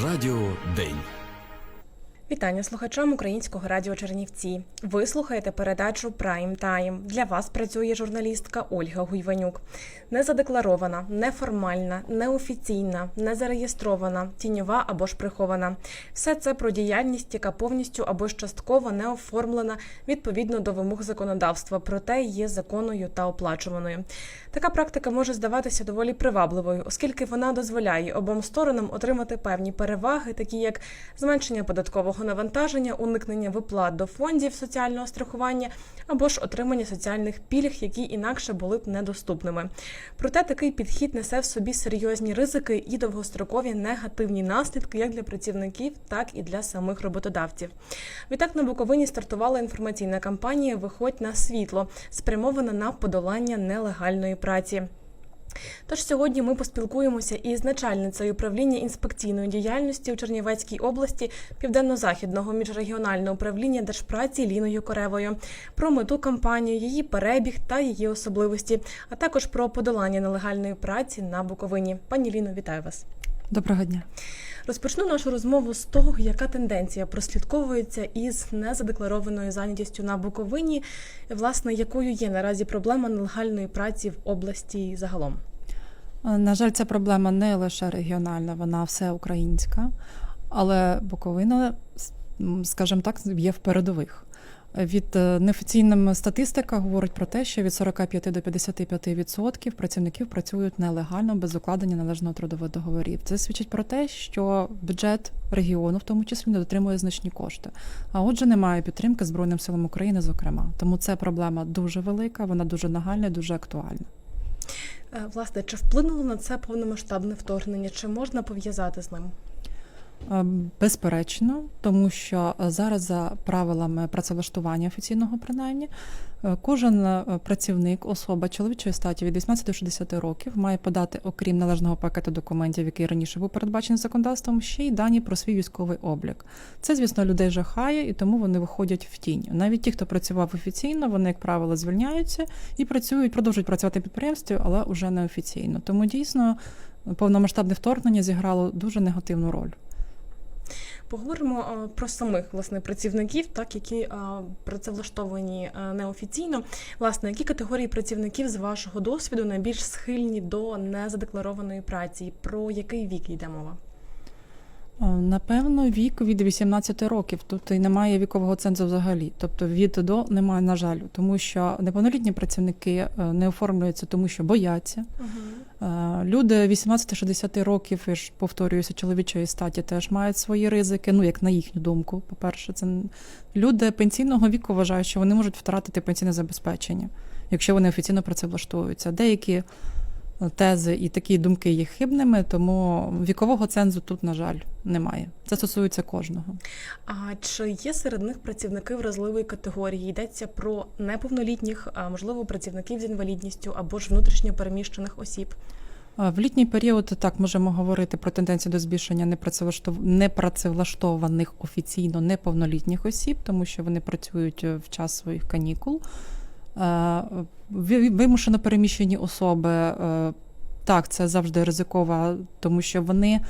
Радіо День. Вітання слухачам українського радіо Чернівці. Ви слухаєте передачу Прайм Тайм. Для вас працює журналістка Ольга Гуйванюк. Незадекларована, неформальна, неофіційна, незареєстрована, тіньова або ж прихована. Все це про діяльність, яка повністю або ж частково не оформлена відповідно до вимог законодавства, проте є законною та оплачуваною. Така практика може здаватися доволі привабливою, оскільки вона дозволяє обом сторонам отримати певні переваги, такі як зменшення податкового навантаження, уникнення виплат до фондів соціального страхування або ж отримання соціальних пільг, які інакше були б недоступними. Проте такий підхід несе в собі серйозні ризики і довгострокові негативні наслідки як для працівників, так і для самих роботодавців. Відтак на Буковині стартувала інформаційна кампанія Виходь на світло, спрямована на подолання нелегальної праці. Тож сьогодні ми поспілкуємося із начальницею управління інспекційної діяльності у Чернівецькій області Південно-Західного міжрегіонального управління Держпраці Ліною Коревою про мету кампанії, її перебіг та її особливості, а також про подолання нелегальної праці на Буковині. Пані Ліно, вітаю вас. Доброго дня. Розпочну нашу розмову з того, яка тенденція прослідковується із незадекларованою зайнятістю на Буковині, власне, якою є наразі проблема нелегальної праці в області загалом. Е, На жаль, ця проблема не лише регіональна, вона всеукраїнська, але Буковина, скажімо так, є в передових. Від е, неофіційним статистика говорить про те, що від 45 до 55 відсотків працівників працюють нелегально без укладення належного трудових договорів. Це свідчить про те, що бюджет регіону, в тому числі, не дотримує значні кошти. А отже, немає підтримки Збройним силам України, зокрема. Тому це проблема дуже велика, вона дуже нагальна і дуже актуальна. Е, Власне, чи вплинуло на це повномасштабне вторгнення? Чи можна пов'язати з ним? Е, Безперечно, тому що е, зараз за правилами працевлаштування офіційного принаймні, е, кожен працівник, особа чоловічої статі від 18 до 60 років має подати, окрім належного пакету документів, який раніше був передбачений законодавством, ще й дані про свій військовий облік. Це, звісно, людей жахає, і тому вони виходять в тінь. Навіть ті, хто працював офіційно, вони, як правило, звільняються і працюють, продовжують працювати підприємстві, але вже не офіційно. Тому дійсно повномасштабне вторгнення зіграло дуже негативну роль. Поговоримо е, про самих власне працівників, так які е, працевлаштовані е, неофіційно. Власне, які категорії працівників з вашого досвіду найбільш схильні до незадекларованої праці? Про який вік йде мова? Е, Напевно, вік від 18 років. Тут і немає вікового цензу взагалі. Тобто від до немає, на жаль, тому що неповнолітні працівники е, не оформлюються, тому що бояться. Е, Люди 18-60 років, я ж повторююся, чоловічої статі теж мають свої ризики. Ну, як на їхню думку. По-перше, це люди пенсійного віку вважають, що вони можуть втратити пенсійне забезпечення, якщо вони офіційно працевлаштовуються. Деякі тези і такі думки є хибними, тому вікового цензу тут, на жаль, немає. Це стосується кожного. А чи є серед них працівники вразливої категорії? Йдеться про неповнолітніх, а можливо, працівників з інвалідністю або ж внутрішньо переміщених осіб? В літній період так можемо говорити про тенденцію до збільшення непрацевлаштов- непрацевлаштованих офіційно неповнолітніх осіб, тому що вони працюють е, в час своїх канікул. Е, ви- Вимушено переміщені особи, е, так, це завжди ризикова, тому що вони.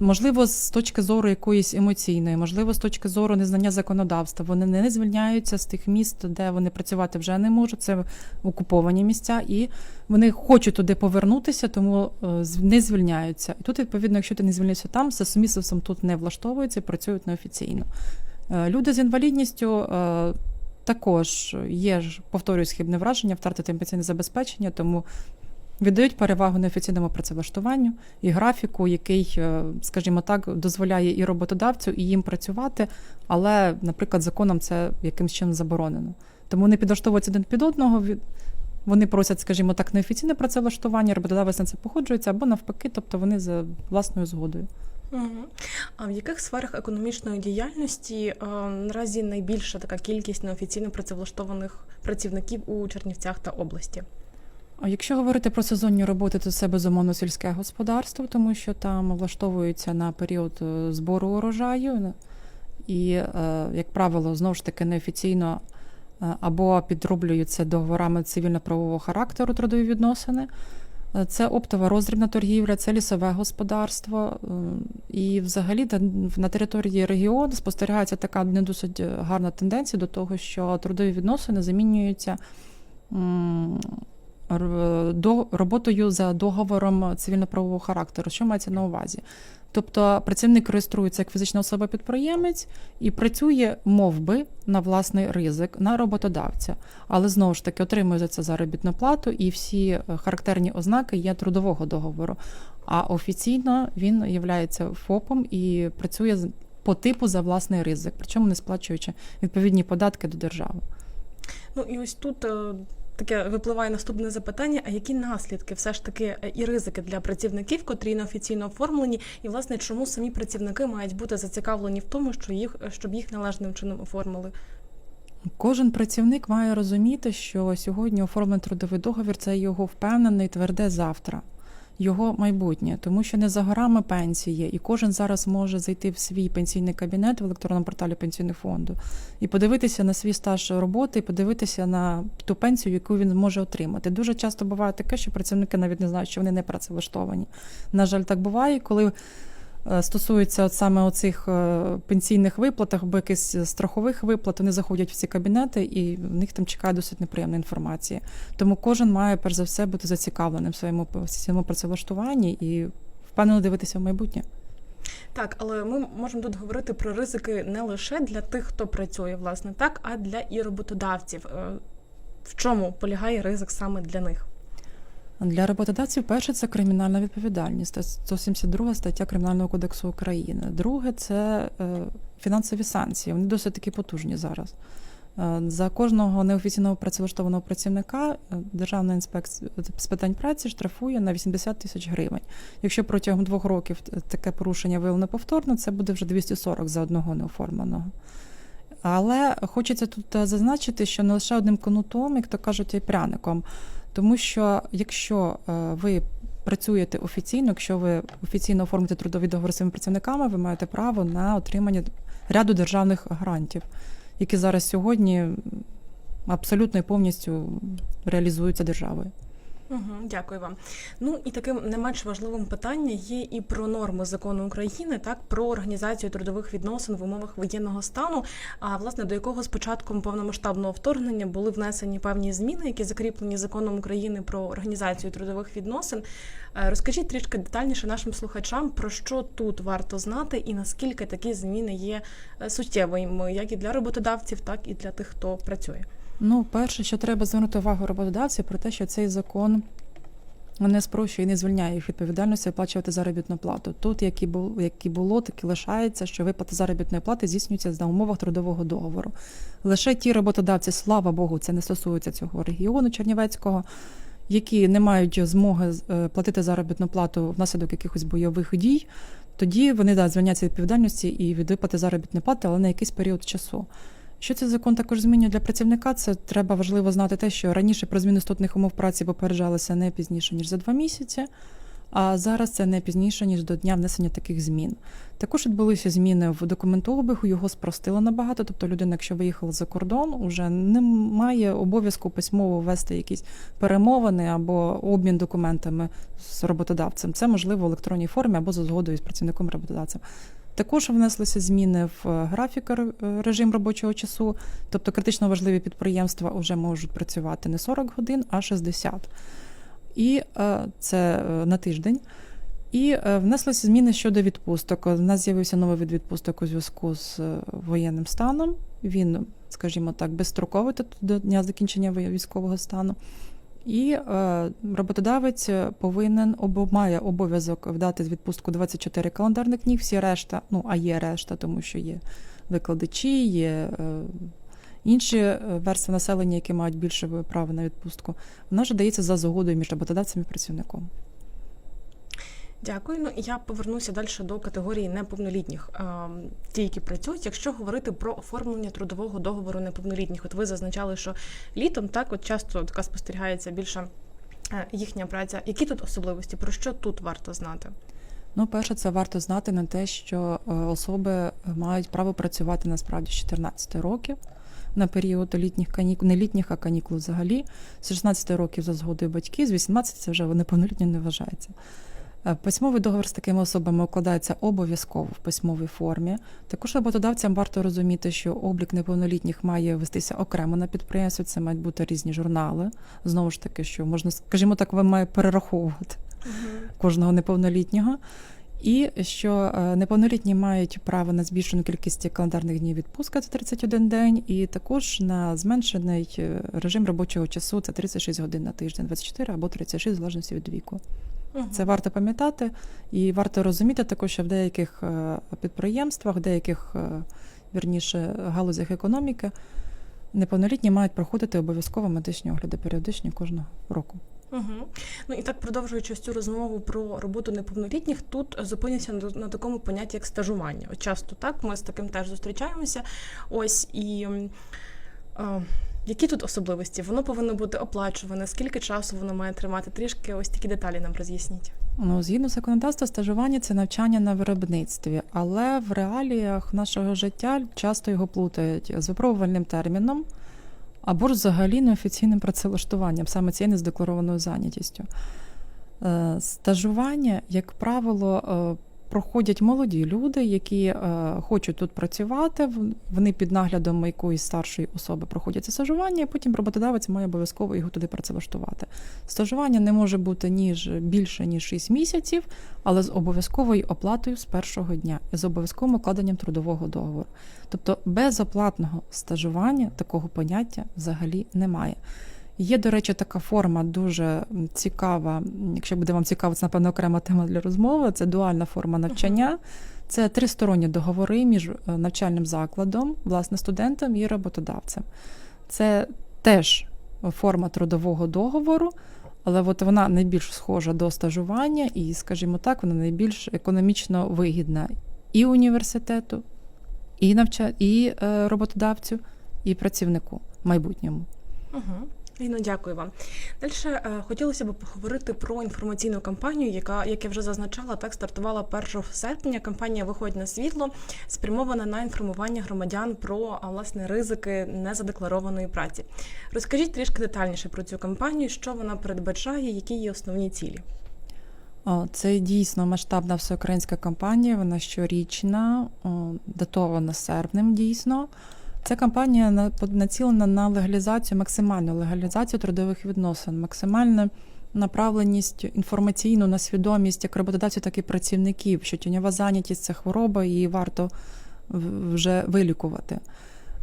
Можливо, з точки зору якоїсь емоційної, можливо, з точки зору незнання законодавства, вони не звільняються з тих міст, де вони працювати вже не можуть. Це окуповані місця, і вони хочуть туди повернутися, тому е, не звільняються. І тут, відповідно, якщо ти не звільнився там, за сумісництвом тут не влаштовуються і працюють неофіційно. Люди з інвалідністю також є ж, повторюю, схибне враження, втратити пенсійне забезпечення, тому віддають перевагу неофіційному працевлаштуванню і графіку, який, е, скажімо так, дозволяє і роботодавцю, і їм працювати, але, наприклад, законом це якимсь чином заборонено. Тому вони підлаштовуються один під одного. Вони просять, скажімо так, неофіційне працевлаштування, роботодавець на це погоджується, або навпаки, тобто вони за власною згодою. А в яких сферах економічної діяльності е, наразі найбільша така кількість неофіційно працевлаштованих працівників у Чернівцях та області? Якщо говорити про сезонні роботи, то це безумовно сільське господарство, тому що там влаштовуються на період е, збору урожаю, і, е, як правило, знову ж таки неофіційно або підроблюються договорами цивільно-правового характеру трудові відносини, Це оптова роздрібна торгівля, це лісове господарство. е, І взагалі на території регіону спостерігається така не досить гарна тенденція до того, що трудові відносини замінюються роботою за договором цивільно-правового характеру. Що мається на увазі? Тобто працівник реєструється як фізична особа-підприємець і працює мов би, на власний ризик на роботодавця, але знову ж таки отримує за це заробітну плату і всі е, характерні ознаки є трудового договору. А офіційно він є ФОПом і працює по типу за власний ризик, причому не сплачуючи відповідні податки до держави. Ну і ось тут е, таке випливає наступне запитання: а які наслідки все ж таки е, і ризики для працівників, котрі неофіційно оформлені, і власне чому самі працівники мають бути зацікавлені в тому, що їх щоб їх належним чином оформили? Кожен працівник має розуміти, що сьогодні оформлений трудовий договір це його впевнений тверде завтра, його майбутнє, тому що не за горами пенсії, і кожен зараз може зайти в свій пенсійний кабінет в електронному порталі пенсійного фонду і подивитися на свій стаж роботи, і подивитися на ту пенсію, яку він може отримати. Дуже часто буває таке, що працівники навіть не знають, що вони не працевлаштовані. На жаль, так буває, коли стосується от саме оцих е, пенсійних виплат або якихось страхових виплат, вони заходять в ці кабінети і в них там чекає досить неприємна інформація. Тому кожен має перш за все бути зацікавленим в своєму в своєму працевлаштуванні і впевнено дивитися в майбутнє. Так, але ми можемо тут говорити про ризики не лише для тих, хто працює, власне, так, а для і роботодавців. Е, В чому полягає ризик саме для них? Для роботодавців перше це кримінальна відповідальність, це 172 стаття Кримінального кодексу України. Друге це е, фінансові санкції. Вони досить таки потужні зараз. Е, За кожного неофіційного працевлаштованого працівника е, Державна інспекція з питань праці штрафує на 80 тисяч гривень. Якщо протягом двох років таке порушення виявлено повторно, це буде вже 240 за одного неоформленого. Але хочеться тут зазначити, що не лише одним конутом, як то кажуть, і пряником. Тому що якщо е, ви працюєте офіційно, якщо ви офіційно оформите трудовий договір своїми працівниками, ви маєте право на отримання ряду державних грантів, які зараз сьогодні абсолютно і повністю реалізуються державою. Угу, дякую вам. Ну і таким не менш важливим питання є і про норми закону України, так про організацію трудових відносин в умовах воєнного стану. А власне до якого з початком повномасштабного вторгнення були внесені певні зміни, які закріплені законом України про організацію трудових відносин. Е, Розкажіть трішки детальніше нашим слухачам про що тут варто знати, і наскільки такі зміни є е, суттєвими, як і для роботодавців, так і для тих, хто працює. Ну, перше, що треба звернути увагу роботодавців про те, що цей закон не спрощує і не звільняє їх відповідальності оплачувати заробітну плату. Тут, як і було, як і було, так і лишається, що виплата заробітної плати здійснюється за умовах трудового договору. Лише ті роботодавці, слава Богу, це не стосується цього регіону Чернівецького, які не мають змоги е, платити заробітну плату внаслідок якихось бойових дій, тоді вони да, звільняться відповідальності і від виплати заробітної плати, але на якийсь період часу. Що цей закон також змінює для працівника, це треба важливо знати те, що раніше про зміну істотних умов праці попереджалися не пізніше, ніж за два місяці, а зараз це не пізніше, ніж до дня внесення таких змін. Також відбулися зміни в документообігу, його спростило набагато. Тобто людина, якщо виїхала за кордон, уже не має обов'язку письмово вести якісь перемовини або обмін документами з роботодавцем. Це можливо в електронній формі або за згодою з працівником роботодавцем. Також внеслися зміни в е, графік е, режим робочого часу, тобто критично важливі підприємства вже можуть працювати не 40 годин, а 60. І е, це на тиждень. І внеслися зміни щодо відпусток. У нас з'явився новий вид відпусток у зв'язку з воєнним станом. Він, скажімо так, безстроковий до дня закінчення військового стану. І е, роботодавець повинен або має обов'язок вдати з відпустку 24 календарних днів, всі решта, ну а є решта, тому що є викладачі, є е, інші е, верстви населення, які мають більше права на відпустку. Вона ж дається за згодою між роботодавцем і працівником. Дякую. Ну я повернуся далі до категорії неповнолітніх, ем, ті, які працюють. Якщо говорити про оформлення трудового договору неповнолітніх, от ви зазначали, що літом так от часто така спостерігається більше е, їхня праця. Які тут особливості? Про що тут варто знати? Ну, перше, це варто знати на те, що е, особи мають право працювати насправді з 14 років. на період літніх канікул, не літніх, а канікул взагалі. З 16 років за згодою батьків, з 18 це вже неповнолітнім не вважається. Е, Письмовий договір з такими особами укладається обов'язково в письмовій формі. Також роботодавцям варто розуміти, що облік неповнолітніх має вестися окремо на підприємстві. Це мають бути різні журнали. Знову ж таки, що можна, скажімо так, ви має перераховувати кожного неповнолітнього. І що е, неповнолітні мають право на збільшену кількість календарних днів відпустка це 31 день, і також на зменшений е, режим робочого часу це 36 годин на тиждень, 24 або 36, в залежності від віку. Це варто пам'ятати, і варто розуміти також, що в деяких е, підприємствах, в деяких е, вірніше галузях економіки неповнолітні мають проходити обов'язково медичні огляди періодичні кожного року. Угу. Ну і так продовжуючи цю розмову про роботу неповнолітніх, тут зупинюся на, на такому понятті, як стажування. От часто так ми з таким теж зустрічаємося. Ось і а, які тут особливості? Воно повинно бути оплачуване, скільки часу воно має тримати? Трішки ось такі деталі нам роз'ясніть. Ну, згідно законодавства, стажування це навчання на виробництві, але в реаліях нашого життя часто його плутають з випробувальним терміном або ж взагалі неофіційним працевлаштуванням, саме цією незадекларованою зайнятістю. Е, Стажування, як правило, е, проходять молоді люди, які е, хочуть тут працювати. Вони під наглядом якоїсь старшої особи проходять стажування, і потім роботодавець має обов'язково його туди працевлаштувати. Стажування не може бути ніж більше ніж 6 місяців, але з обов'язковою оплатою з першого дня і з обов'язковим укладенням трудового договору. Тобто безоплатного стажування такого поняття взагалі немає. Є, до речі, така форма дуже цікава. Якщо буде вам цікаво, це напевно окрема тема для розмови. Це дуальна форма навчання. Це тристоронні договори між е, навчальним закладом, власне, студентом і роботодавцем. Це теж форма трудового договору, але от вона найбільш схожа до стажування, і, скажімо так, вона найбільш економічно вигідна і університету, і навча... і е, роботодавцю, і працівнику майбутньому. Угу. Ліно, дякую вам. Далі е, хотілося б поговорити про інформаційну кампанію, яка, як я вже зазначала, так стартувала 1 серпня. Кампанія виходить на світло, спрямована на інформування громадян про власне ризики незадекларованої праці. Розкажіть трішки детальніше про цю кампанію, що вона передбачає, які її основні цілі. Це дійсно масштабна всеукраїнська кампанія, вона щорічна, датована серпнем дійсно. Ця кампанія націлена на легалізацію, максимальну легалізацію трудових відносин, максимальну направленість інформаційну на свідомість як роботодавців, так і працівників, що тіньова зайнятість це хвороба, її варто вже вилікувати.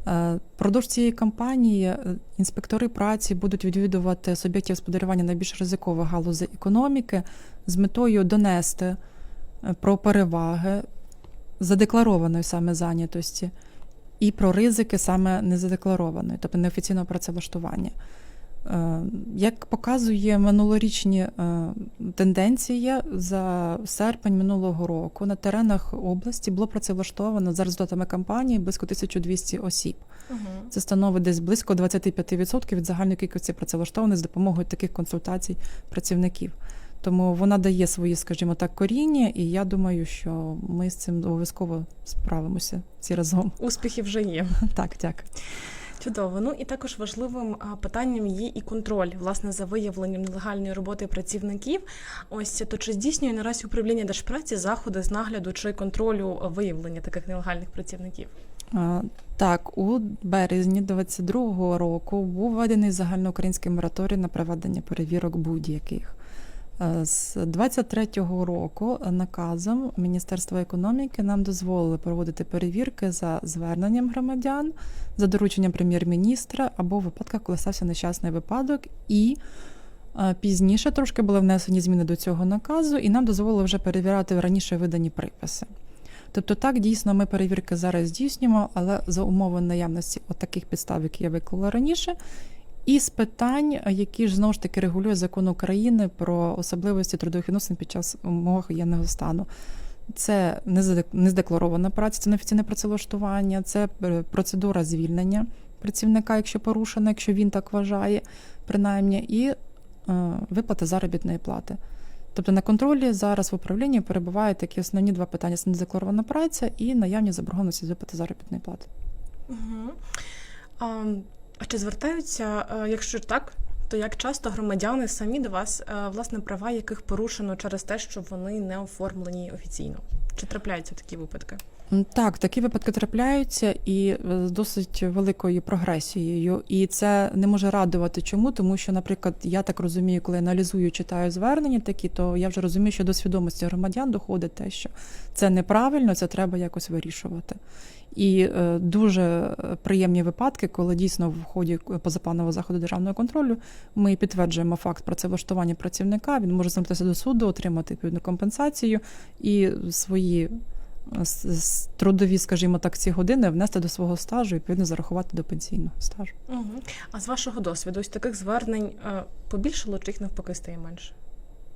Е, Продовж цієї кампанії е, інспектори праці будуть відвідувати суб'єктів господарювання найбільш ризикових галузей економіки з метою донести е, про переваги задекларованої саме зайнятості і про ризики саме незадекларованої, тобто неофіційного працевлаштування. Е, Як показує минулорічні е, тенденції, за серпень минулого року на теренах області було працевлаштовано за результатами кампанії близько 1200 осіб. Угу. Це становить десь близько 25% від загальної кількості працевлаштованих з допомогою таких консультацій працівників. Тому вона дає свої, скажімо так, коріння, і я думаю, що ми з цим обов'язково справимося всі разом. Успіхи вже є. Так, дякую. Чудово. Ну і також важливим питанням є і контроль власне за виявленням нелегальної роботи працівників. Ось то чи здійснює наразі управління держпраці заходи з нагляду чи контролю виявлення таких нелегальних працівників? Так, у березні 22-го року був введений загальноукраїнський мораторій на проведення перевірок будь-яких. Е, З 23-го року наказом Міністерства економіки нам дозволили проводити перевірки за зверненням громадян, за дорученням прем'єр-міністра або в випадках, коли стався нещасний випадок. І е, пізніше трошки були внесені зміни до цього наказу, і нам дозволили вже перевіряти раніше видані приписи. Тобто, так дійсно ми перевірки зараз здійснюємо, але за умови наявності от таких підстав, які я виклала раніше, і з питань, які ж знову ж таки регулює закон України про особливості трудових відносин під час умов воєнного стану. Це нездекларована праця, це неофіційне працевлаштування, це е, процедура звільнення працівника, якщо порушена, якщо він так вважає, принаймні, і е, виплата заробітної плати. Тобто на контролі зараз в управлінні перебувають такі основні два питання: це незакларована праця і наявні заборгованості з виплати заробітної плати. Угу. А, а чи звертаються, е, якщо так, то як часто громадяни самі до вас е, власне права, яких порушено через те, що вони не оформлені офіційно? Чи трапляються такі випадки? Так, такі випадки трапляються і е, з досить великою прогресією. І це не може радувати. Чому? Тому що, наприклад, я так розумію, коли аналізую, читаю звернення такі, то я вже розумію, що до свідомості громадян доходить те, що це неправильно, це треба якось вирішувати. І е, дуже е, приємні випадки, коли дійсно в ході позапланового заходу державного контролю ми підтверджуємо факт працевлаштування працівника. Він може звернутися до суду, отримати відповідну компенсацію і свої трудові, скажімо так, ці години внести до свого стажу і відповідно зарахувати до пенсійного стажу. Угу. А з вашого досвіду, ось таких звернень е, побільшало чи їх навпаки стає менше?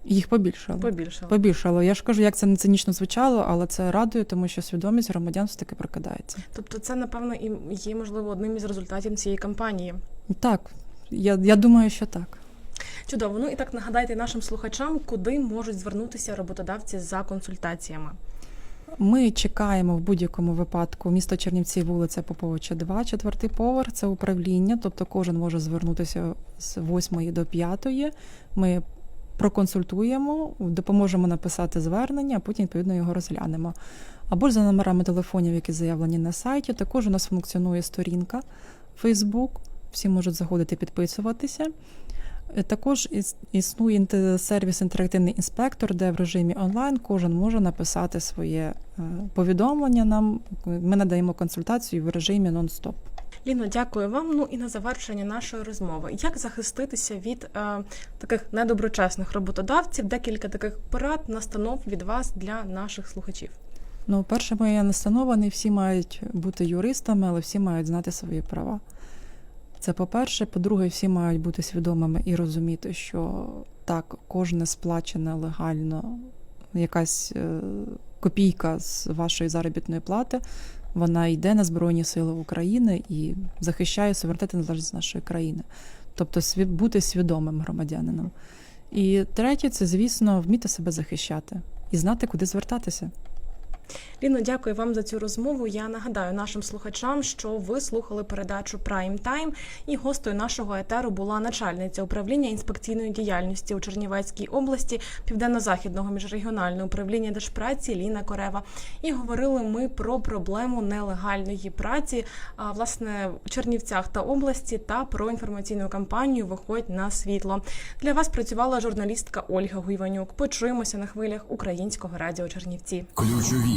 Їх побільшало. Побільшало. Побільшало. Я ж кажу, як це не цинічно звучало, але це радує, тому що свідомість громадян все таки прокидається. Тобто, це напевно і є можливо одним із результатів цієї кампанії. Так, я, я думаю, що так. Чудово. Ну і так нагадайте нашим слухачам, куди можуть звернутися роботодавці за консультаціями. Ми чекаємо в будь-якому випадку місто Чернівці, вулиця Поповича, 2, четвертий поверх. Це управління, тобто кожен може звернутися з 8 до 5. Ми проконсультуємо, допоможемо написати звернення, а потім відповідно його розглянемо. Або ж за номерами телефонів, які заявлені на сайті. Також у нас функціонує сторінка Facebook. Всі можуть заходити підписуватися. Е, Також іс- існує сервіс інтерактивний інспектор, де в режимі онлайн кожен може написати своє е, повідомлення. Нам ми надаємо консультацію в режимі нон-стоп. Ліно, дякую вам. Ну і на завершення нашої розмови. Як захиститися від е, таких недоброчесних роботодавців? Декілька таких порад, настанов від вас для наших слухачів. Ну, перше, моя настанова, не всі мають бути юристами, але всі мають знати свої права. Це по-перше. По-друге, всі мають бути свідомими і розуміти, що так, кожне сплачене легально, якась е, копійка з вашої заробітної плати, вона йде на Збройні Сили України і захищає суверенітет і незалежність нашої країни. Тобто бути свідомим громадянином. І третє, це, звісно, вміти себе захищати і знати, куди звертатися. Ліно, дякую вам за цю розмову. Я нагадаю нашим слухачам, що ви слухали передачу Prime Time, і гостею нашого етеру була начальниця управління інспекційної діяльності у Чернівецькій області Південно-Західного міжрегіонального управління Держпраці Ліна Корева. І говорили ми про проблему нелегальної праці, а, власне в Чернівцях та області, та про інформаційну кампанію Виходь на світло. Для вас працювала журналістка Ольга Гуйванюк. Почуємося на хвилях українського радіо Чернівці. Ключові